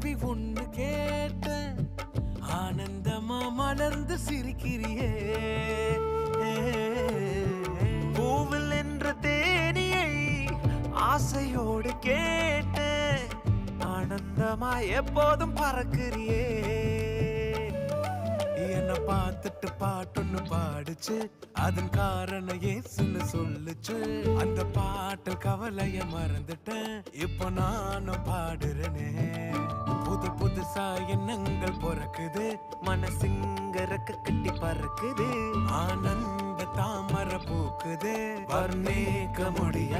கேள்வி ஒன்று கேட்ட ஆனந்தமா மலர்ந்து சிரிக்கிறியே. கோவில் என்ற தேனியை ஆசையோடு கேட்ட ஆனந்தமா எப்போதும் பறக்கிறியே. என்னை பார்த்துட்டு பாட்டுன்னு பாடிச்சு. அதன் காரணம் ஏசுன்னு சொல்லுச்சு. அந்த பாட்டு கவலைய மறந்துட்டேன். இப்போ நானும் பாடுறேன். புதுசா எண்ணங்கள் பிறக்குது. மனசுங்க ரெக்க கட்டி பறக்குது. ஆனந்த தாமரை பூக்குது. வர்ணிக்க முடிய